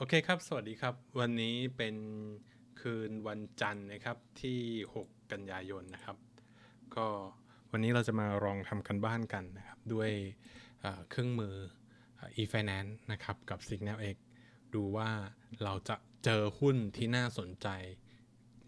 โอเคครับ สวัสดีครับ วันนี้เป็นคืนวันจันทร์นะครับที่ 6 กันยายนนะครับ ก็วันนี้เราจะมาลองทำกันบ้านกันนะครับ ด้วยเครื่องมือ e-finance นะครับ กับ Signal X ดูว่าเราจะเจอหุ้นที่น่าสนใจ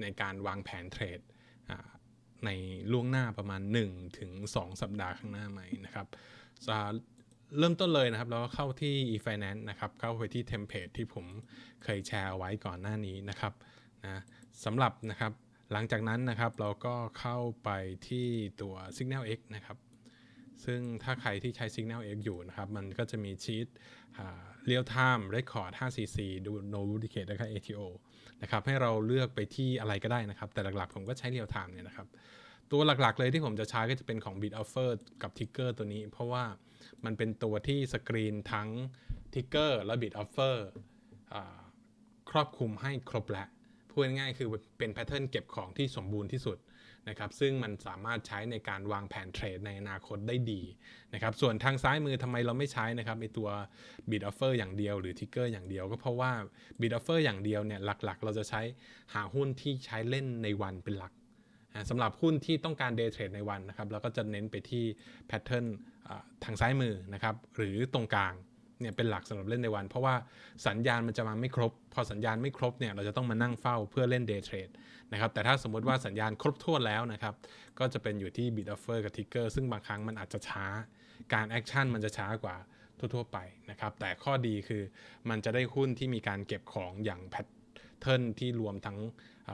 ในการวางแผนเทรดในล่วงหน้าประมาณ 1-2 สัปดาห์ข้างหน้าไหมนะครับ เริ่มต้นเลยนะครับ เราก็เข้าที่ e-finance นะครับ เข้าไปที่เทมเพลตที่ผมเคยแชร์เอาไว้ก่อนหน้านี้นะครับนะสำหรับนะครับ หลังจากนั้นนะครับเราก็เข้าไปที่ตัว Signal X นะครับ ซึ่งถ้าใครที่ใช้ Signal X อยู่นะครับ มันก็จะมีชีตเรียลไทม์เรคคอร์ด 5cc ดู no duplicate แล้วก็ ATO นะครับให้เราเลือกไปที่อะไรก็ได้นะครับ แต่หลักๆผมก็ใช้เรียลไทม์เนี่ยนะครับ ตัวหลักๆเลยที่ผมจะใช้ก็จะเป็นของ Bid Offer กับ Ticker ตัวนี้ เพราะว่า มันเป็นตัวที่สกรีนทั้ง Ticker และ Bid Offer อ่าครอบคลุมให้ครบแล้วพูดง่ายๆคือเป็นแพทเทิร์นเก็บของที่สมบูรณ์ที่สุดนะครับซึ่งมันสามารถใช้ในการวางแผนเทรดในอนาคตได้ดีนะครับส่วนทางซ้ายมือทำไมเราไม่ใช้นะครับไอตัว bid offer อย่างเดียวหรือ ticker อย่างเดียว ก็เพราะว่า bid offer อย่างเดียวเนี่ยหลักๆ เราจะใช้หาหุ้นที่ใช้เล่นในวันเป็นหลัก สำหรับหุ้นที่ต้องการ day trade ในวันนะครับเราก็จะเน้นไปที่แพทเทิร์นทางซ้ายมือนะครับหรือตรงกลางเนี่ยเป็นหลักสำหรับเล่นในวัน เพราะว่าสัญญาณมันจะมาไม่ครบ พอสัญญาณไม่ครบเนี่ยเราจะต้องมานั่งเฝ้าเพื่อเล่น day trade นะครับแต่ถ้าสมมติว่าสัญญาณครบถ้วนแล้วนะครับก็จะเป็นอยู่ที่ bid offer กับ ticker ซึ่งบางครั้งมันอาจจะช้า การแอคชั่นมันจะช้ากว่าทั่วๆไปนะครับแต่ข้อดีคือมันจะได้หุ้นที่มีการเก็บของอย่างแพทแพท เทิร์นที่รวมทั้ง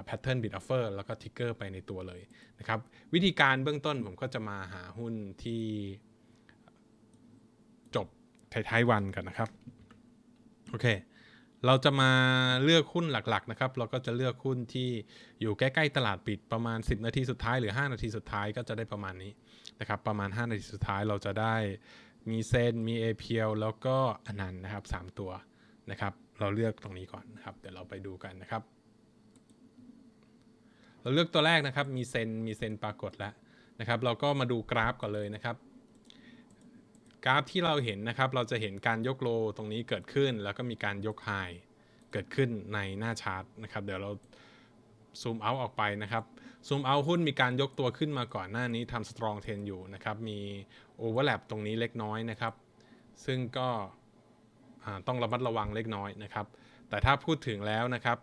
แพทเทิร์นบิดออฟเฟอร์แล้วก็ทิกเกอร์ไปในตัวเลยนะครับวิธีการเบื้องต้นผมก็จะมาหาหุ้นที่จบท้ายๆวันกันนะครับโอเคเราจะมาเลือกหุ้นหลักๆนะครับ เราก็จะเลือกหุ้นที่อยู่ใกล้ๆตลาดปิดประมาณ 10 นาทีสุดท้ายหรือ 5 นาทีสุดท้ายก็จะได้ประมาณนี้นะครับ ประมาณ 5 นาทีสุดท้ายเราจะได้มีเซนมี APL แล้วก็อนันต์นะครับ 3 ตัวนะครับ เราเลือกตรงนี้ก่อนนะครับ เดี๋ยวเราไปดูกันนะครับ เราเลือกตัวแรกนะครับ มีเซนมีเซนปรากฏแล้วนะครับ เราก็มาดูกราฟก่อนเลยนะครับ กราฟที่เราเห็นนะครับ เราจะเห็นการยกโลตรงนี้เกิดขึ้น แล้วก็มีการยกไฮเกิดขึ้นในหน้าชาร์ตนะครับ เดี๋ยวเราซูมเอาออกไปนะครับซูมเอาหุ้นมีการยกตัวขึ้นมาก่อนหน้านี้ทำสตรองเทนอยู่นะครับ มีโอเวอร์แลปตรงนี้เล็กน้อยนะครับ ซึ่งก็ ต้องระมัดระวังเล็กน้อยนะครับ แต่ถ้าพูดถึงแล้วนะครับ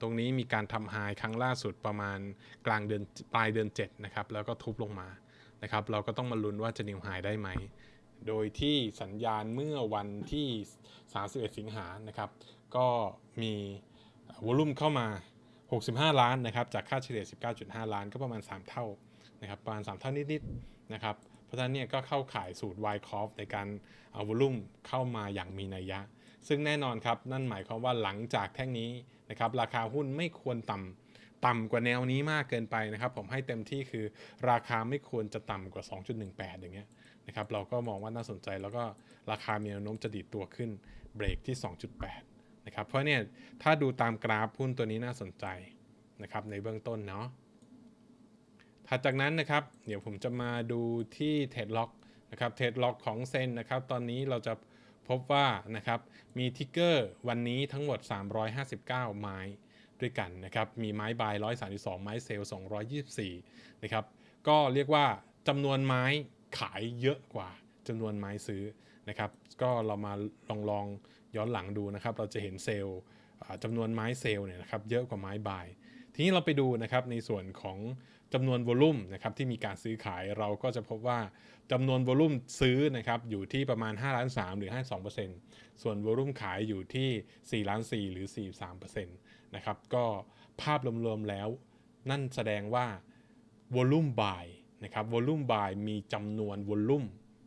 ตรงนี้มีการทำไฮครั้งล่าสุดประมาณกลางเดือนปลายเดือน7นะครับแล้วก็ทุบลงมานะครับ เราก็ต้องมาลุ้นว่าจะนิวไฮได้ไหม โดยที่สัญญาณเมื่อวันที่ 31 สิงหานะครับ ก็มีวอลุ่มเข้ามา 65 ล้านนะครับ จากค่าเฉลี่ย 19.5 ล้านก็ประมาณ 3 เท่านะครับประมาณ 3 เท่านิดๆนะครับ เพราะฉะนั้นเนี่ยก็เข้าข่ายสูตร y c o f ในการเอาวอลุ่มเข้ามาอย่างมีนัยยะ ซึ่งแน่นอนครับนั่นหมายความว่าหลังจากแท่งนี้นะครับราคาหุ้นไม่ควรต่ำต่ำกว่าแนวนี้มากเกินไปนะครับ ผมให้เต็มที่คือราคาไม่ควรจะต่ำกว่า 2.18 อย่างเงี้ยนะครับเราก็มองว่าน่าสนใจแล้วก็ราคามีแนวโน้มจะดีดตัวขึ้นเบรกที่ 2.8 นะครับเพราะเนี่ยถ้าดูตามกราฟหุ้นตัวนี้น่าสนใจนะครับในเบื้องต้นเนาะ ถัดจากนั้นนะครับ เดี๋ยวผมจะมาดูที่เทรดล็อกนะครับเทรดล็อกของเซนนะครับ ตอนนี้เราจะพบว่านะครับมีทิกเกอร์วันนี้ทั้งหมด 359 ไม้ด้วยกันนะครับ มีไม้บาย 132 ไม้เซลล์ 224 นะครับ ก็เรียกว่าจำนวนไม้ขายเยอะกว่าจำนวนไม้ซื้อนะครับ ก็เรามาลองลองย้อนหลังดูนะครับ เราจะเห็นเซลล์จำนวนไม้เซลล์เนี่ยนะครับเยอะกว่าไม้บาย ทีนี้เราไปดูนะครับในส่วนของ จำนวนวอลุ่มนะครับที่มีการซื้อขายเราก็จะพบว่าจำนวนวอลุ่มซื้อนะครับอยู่ที่ประมาณ5ล้าน3หรือ 52%ส่วนวอลุ่มขายอยู่ที่4ล้าน4หรือ 43%นะครับก็ภาพรวมๆแล้ว นั่นแสดงว่าวอลุ่มบายนะครับวอลุ่มบายมีจำนวนวอลุ่ม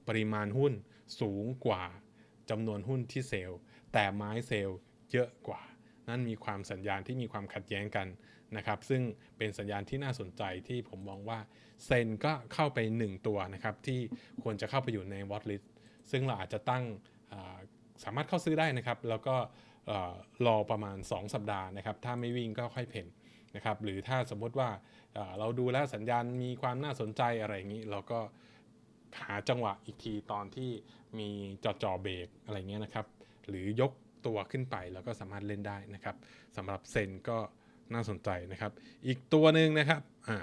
ปริมาณหุ้นสูงกว่าจำนวนหุ้นที่เซลล์แต่ไม้เซลล์เยอะกว่า นั่นมีความสัญญาณที่มีความขัดแย้งกันนะครับ ซึ่งเป็นสัญญาณที่น่าสนใจที่ผมมองว่าเซนก็เข้าไป 1 ตัวนะครับที่ควรจะเข้าไปอยู่ในวอตลิสซึ่งเราอาจจะตั้งสามารถเข้าซื้อได้นะครับ แล้วก็เอ่อรอประมาณ 2 สัปดาห์นะครับ ถ้าไม่วิ่งก็ค่อยเพ่นนะครับ หรือถ้าสมมติว่าเอ่อเราดูแล้วสัญญาณมีความน่าสนใจอะไรอย่างนี้ เราก็หาจังหวะอีกทีตอนที่มีจอจอเบรกอะไรเงี้ยนะครับ หรือยก ตัวขึ้นไปแล้วก็สามารถเล่นได้นะครับสำหรับเซนก็น่าสนใจนะครับ อีกตัวหนึ่งนะครับอ่า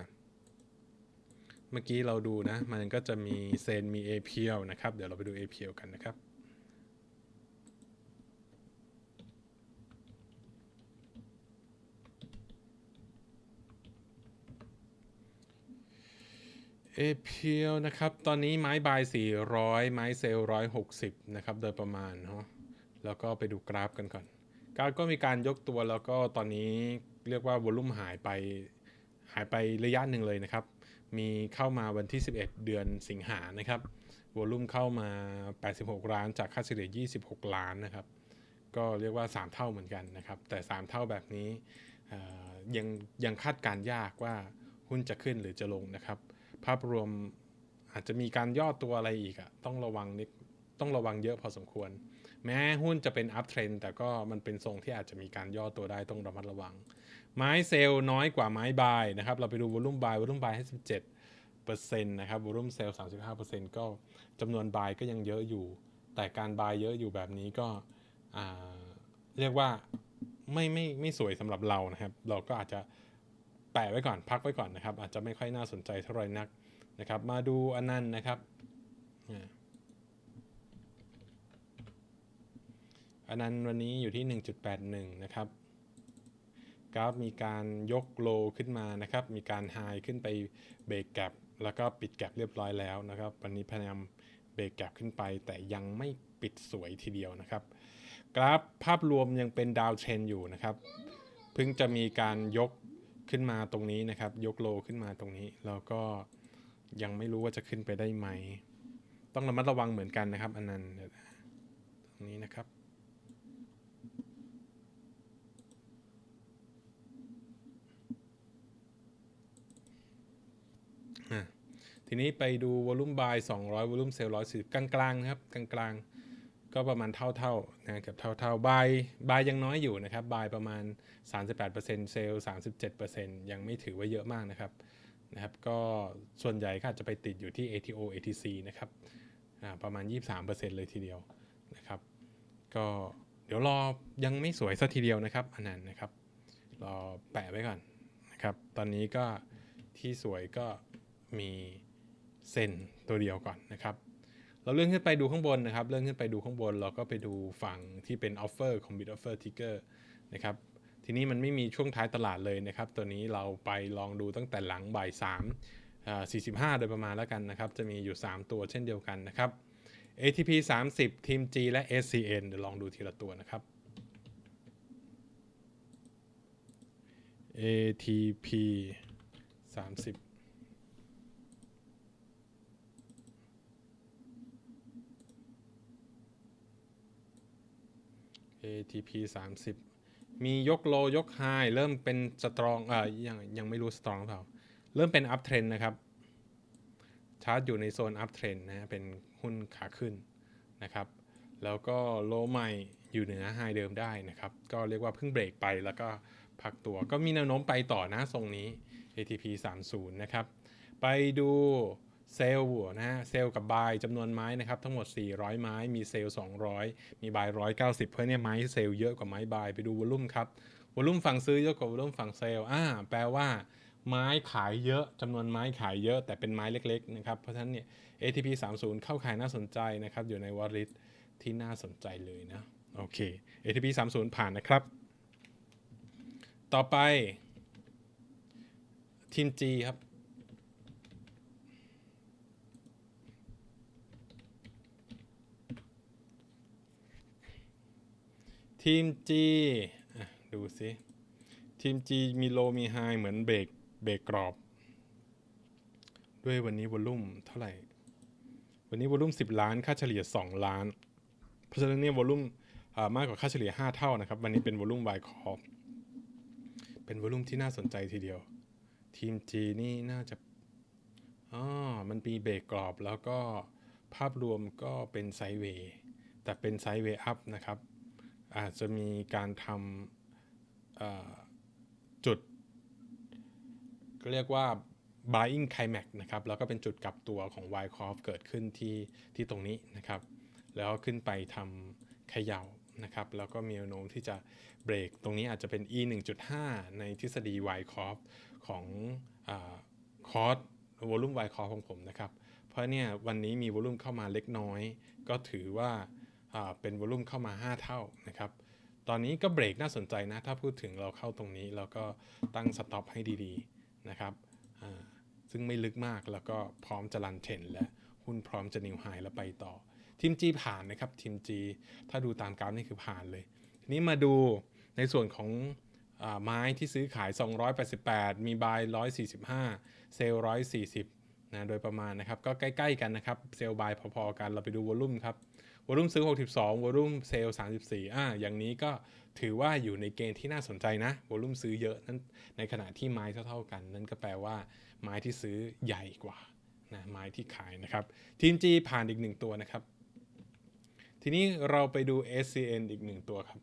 เมื่อกี้เราดูนะ มันก็จะมีเซนมี APL นะครับ เดี๋ยวเราไปดู APL กันนะครับ APL นะครับ ตอนนี้ไม้บาย 400 ไม้เซลล์160 นะครับ โดยประมาณเนาะ แล้วก็ไปดูกราฟกันก่อน กราฟก็มีการยกตัวแล้วก็ตอนนี้เรียกว่าวอลุ่มหายไปหายไประยะหนึ่งเลยนะครับ มีเข้ามาวันที่ 11 เดือนสิงหานะครับวอลุ่มเข้ามา 86 ล้าน จากค่าเฉลี่ย 26 ล้านนะครับ ก็เรียกว่า 3 เท่าเหมือนกันนะครับ แต่ 3 เท่าแบบนี้ยังยังคาดการยากว่าหุ้นจะขึ้นหรือจะลงนะครับ ภาพรวมอาจจะมีการย่อตัวอะไรอีกอะต้องระวังนิดต้องระวังเยอะพอสมควร แม้หุ้นจะเป็นอัพเทรนแต่ก็มันเป็นทรงที่อาจจะมีการย่อตัวได้ต้องระมัดระวัง ไม้เซลล์น้อยกว่าไม้บายนะครับ เราไปดูวอลุ่มบายวอลุ่มบายให้ 17เปอร์เซ็นต์นะครับวอลุ่มเซลล์35เปอร์เซ็นต์ก็จำนวนบายก็ยังเยอะอยู่ แต่การบายเยอะอยู่แบบนี้ก็เรียกว่าไม่ไม่ไม่สวยสำหรับเรานะครับ เราก็อาจจะแปะไว้ก่อนพักไว้ก่อนนะครับ อาจจะไม่ค่อยน่าสนใจเท่าไหร่นักนะครับ มาดูอันนั้นนะครับ อันนั้นวันนี้อยู่ที่ 1.81 นะครับ กราฟมีการยกโลขึ้นมานะครับ มีการไฮขึ้นไปเบรกแกรบแล้วก็ปิดแกรบเรียบร้อยแล้วนะครับ วันนี้พยายามเบรกแกรบขึ้นไป แต่ยังไม่ปิดสวยทีเดียวนะครับ กราฟภาพรวมยังเป็นดาวเทรนอยู่นะครับ เพิ่งจะมีการยกขึ้นมาตรงนี้นะครับ ยกโลขึ้นมาตรงนี้ แล้วก็ยังไม่รู้ว่าจะขึ้นไปได้ไหม ต้องระมัดระวังเหมือนกันนะครับ อันนั้นด์ตรงนี้นะครับ ทีนี้ไปดูวอลุ่มบาย200วอลุ่มเซลล์140กลางๆนะครับกลางๆ ก็ประมาณเท่าๆนะเกือบเท่าๆบายบายยังน้อยอยู่นะครับบายประมาณ 38%เซลล์37%ยังไม่ถือว่าเยอะมากนะครับนะครับ ก็ส่วนใหญ่ก็อาจจะไปติดอยู่ที่ ATO ATC นะครับอ่าประมาณ 23%เลยทีเดียวนะครับ ก็เดี๋ยวรอยังไม่สวยสักทีเดียวนะครับ อันนั้นนะครับ รอแปะไว้ก่อนนะครับ ตอนนี้ก็ที่สวยก็มี เซนตัวเดียวก่อนนะครับ เราเลื่อนขึ้นไปดูข้างบนนะครับ เลื่อนขึ้นไปดูข้างบน เราก็ไปดูฝั่งที่เป็น offer ของ bid offer ticker นะครับ ทีนี้มันไม่มีช่วงท้ายตลาดเลยนะครับ ตัวนี้เราไปลองดูตั้งแต่หลังบ่าย3อ่า45 โดยประมาณแล้วกันนะครับ จะมีอยู่ 3 ตัวเช่นเดียวกันนะครับ ATP 30 ทีม G และ SCN เดี๋ยวลองดูทีละตัวนะครับ ATP 30 ATP 30 มียกโลยกไฮเริ่มเป็นสตรองเอ่ายังยังไม่รู้สตรองเปล่า เริ่มเป็นอัพเทรนนะครับ ชาร์จอยู่ในโซนอัพเทรนนะฮะเป็นหุ้นขาขึ้นนะครับ แล้วก็โลใหม่อยู่เหนือไฮเดิมได้นะครับ ก็เรียกว่าเพิ่งเบรกไปแล้วก็พักตัวก็มีแนวโน้มไปต่อนะทรงนี้ ATP 30 นะครับ ไปดู เซลล์นะฮะเซลล์กับบายจำนวนไม้นะครับทั้งหมด 400 ไม้มีเซลล์200 มีบาย190 เพราะเนี่ยไม้เซลล์เยอะกว่าไม้บายไปดูวอลุ่มครับวอลุ่มฝั่งซื้อเยอะกว่าวอลุ่มฝั่งเซลล์อ่าแปลว่าไม้ขายเยอะจำนวนไม้ขายเยอะแต่เป็นไม้เล็กๆนะครับเพราะฉะนั้นเนี่ย ATP 30เข้าขายน่าสนใจนะครับอยู่ในวอลลิตที่น่าสนใจเลยนะโอเค ATP 30ผ่านนะครับ ต่อไปทีม G ครับ ทีม G ดูสิทีม G มีโลมีไฮเหมือนเบรกเบรกกรอบ ด้วยวันนี้วอลุ่มเท่าไหร่ วันนี้วอลุ่ม 10 ล้าน ค่าเฉลี่ย 2 ล้าน เพราะฉะนั้นเนี่ยวอลุ่มมากกว่าค่าเฉลี่ย 5 เท่านะครับ วันนี้เป็นวอลุ่มวายคอร์เป็นวอลุ่มที่น่าสนใจทีเดียว ทีม G นี่น่าจะอ๋อมันมีเบรกกรอบแล้วก็ภาพรวมก็เป็นไซด์เวย์แต่เป็นไซด์เวย์อัพนะครับ อาจจะมีการทำจุดเรียกว่า buying climax นะครับ แล้วก็เป็นจุดกลับตัวของ y c o f เกิดขึ้นที่ที่ตรงนี้นะครับ แล้วขึ้นไปทำเขย่านะครับ แล้วก็มีแนวโน้มที่จะเบรก ตรงนี้อาจจะเป็น e 1.5 ในทฤษฎี y c o r f ของคอร์สวอลุ่ม y c o r f ของผมนะครับ เพราะเนี่ยวันนี้มีวอลุ่มเข้ามาเล็กน้อย ก็ถือว่า เป็นวอลุ่มเข้ามา 5 เท่านะครับตอนนี้ก็เบรกน่าสนใจนะถ้าพูดถึงเราเข้าตรงนี้เราก็ตั้งสต็อปให้ดีๆนะครับซึ่งไม่ลึกมากแล้วก็พร้อมจะรันเทรนและหุ้นพร้อมจะนิวไฮแล้วไปต่อทีม G ผ่านนะครับทีม G ถ้าดูตามกราฟนี่คือผ่านเลย ทีนี้มาดูในส่วนของอไม้ที่ซื้อขาย 288 มีบาย 145 เซลล์140นะโดยประมาณนะครับ ก็ใกล้ ๆ กันนะครับ เซลล์บายพอ ๆ กันเราไปดูวอลุ่มครับ วอลุ่มซื้อ 62วอลุ่มเซลล์34อ่าอย่างนี้ก็ถือว่าอยู่ในเกณฑ์ที่น่าสนใจนะวอลุ่มซื้อเยอะนั้นในขณะที่ไม้เท่าๆกัน นั่นก็แปลว่าไม้ที่ซื้อใหญ่กว่านะไม้ที่ขายนะครับทีม G ผ่านอีกหนึ่งตัวนะครับ ทีนี้เราไปดู SCN อีกหนึ่งตัวครับ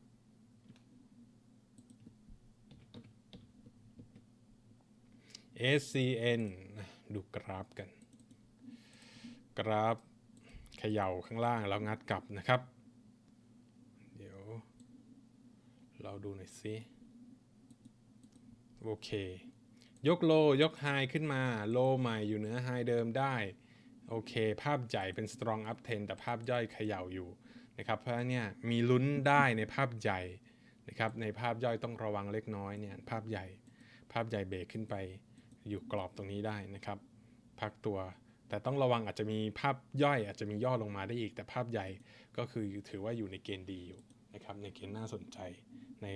SCN ดูกราฟกัน กราฟ เขย่าข้างล่างแล้วงัดกลับนะครับ เดี๋ยว เราดูหน่อยสิโอเค ยกโลยกไฮขึ้นมา โลใหม่อยู่เหนือไฮเดิมได้ โอเค ภาพใหญ่เป็น strong up trend แต่ภาพย่อยเขย่าอยู่นะครับ เพราะเนี่ยมีลุ้นได้ในภาพใหญ่นะครับ ในภาพย่อยต้องระวังเล็กน้อยเนี่ยภาพใหญ่ ภาพใหญ่เบรกขึ้นไปอยู่กรอบตรงนี้ได้นะครับ พักตัว แต่ต้องระวังอาจจะมีภาพย่อยอาจจะมีย่อลงมาได้อีก แต่ภาพใหญ่ก็คือถือว่าอยู่ในเกณฑ์ดีอยู่นะครับในเกณฑ์น่าสนใจใน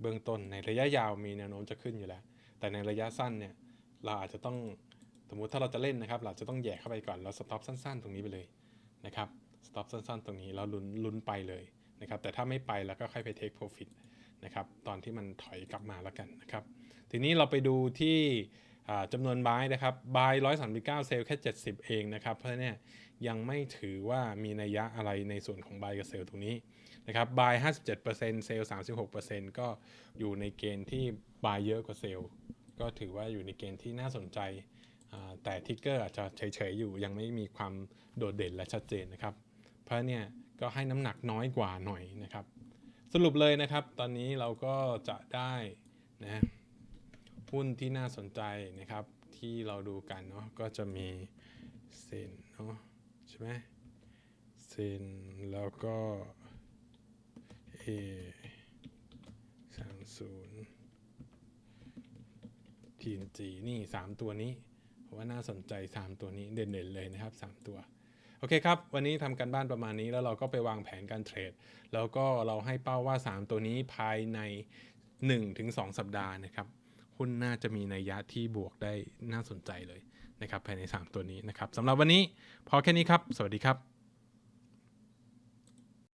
เบื้องต้นในระยะยาวมีแนวโน้มจะขึ้นอยู่แล้ว แต่ในระยะสั้นเนี่ยเราอาจจะต้องสมมติถ้าเราจะเล่นนะครับ เราจะต้องแย่เข้าไปก่อนแล้วสต็อปสั้น ๆ ตรงนี้ไปเลยนะครับสต็อปสั้น ๆ ตรงนี้แล้วลุ้นลุ้นไปเลยนะครับแต่ถ้าไม่ไปแล้วก็ค่อยไปเทคโปรฟิตนะครับตอนที่มันถอยกลับมาแล้วกันนะครับ ทีนี้เราไปดูที่ จำนวนบายนะครับบาย139เก้าเซลล์แค่ 70 เองนะครับ เพราะฉะนั้นเนี่ยยังไม่ถือว่ามีนัยยะอะไรในส่วนของบายกับเซลล์ตรงนี้นะครับบาย57%เจ็ดเปอร์เซ็นต์เซลล์36%ก็อยู่ในเกณฑ์ที่บายเยอะกว่าเซลล์ก็ถือว่าอยู่ในเกณฑ์ที่น่าสนใจ แต่ทิกเกอร์อาจจะเฉยๆอยู่ยังไม่มีความโดดเด่นและชัดเจนนะครับ เพราะเนี่ยก็ให้น้ำหนักน้อยกว่าหน่อยนะครับ สรุปเลยนะครับ ตอนนี้เราก็จะได้นะ หุ้นที่น่าสนใจนะครับ ที่เราดูกันเนาะก็จะมีเซนเนาะใช่ไหมเซนแล้วก็ A สามศูนย์ทีนจีนี่ 3 ตัวนี้ผมว่าน่าสนใจ 3 ตัวนี้เด่นๆเลยนะครับ 3 ตัวโอเคครับ วันนี้ทำกันบ้านประมาณนี้แล้วเราก็ไปวางแผนการเทรด แล้วก็เราให้เป้าว่า 3 ตัวนี้ภายใน 1-2 สัปดาห์นะครับ หุ้นน่าจะมีนัยยะที่บวกได้น่าสนใจเลยนะครับภายใน 3 ตัวนี้นะครับสำหรับวันนี้พอแค่นี้ครับ สวัสดีครับ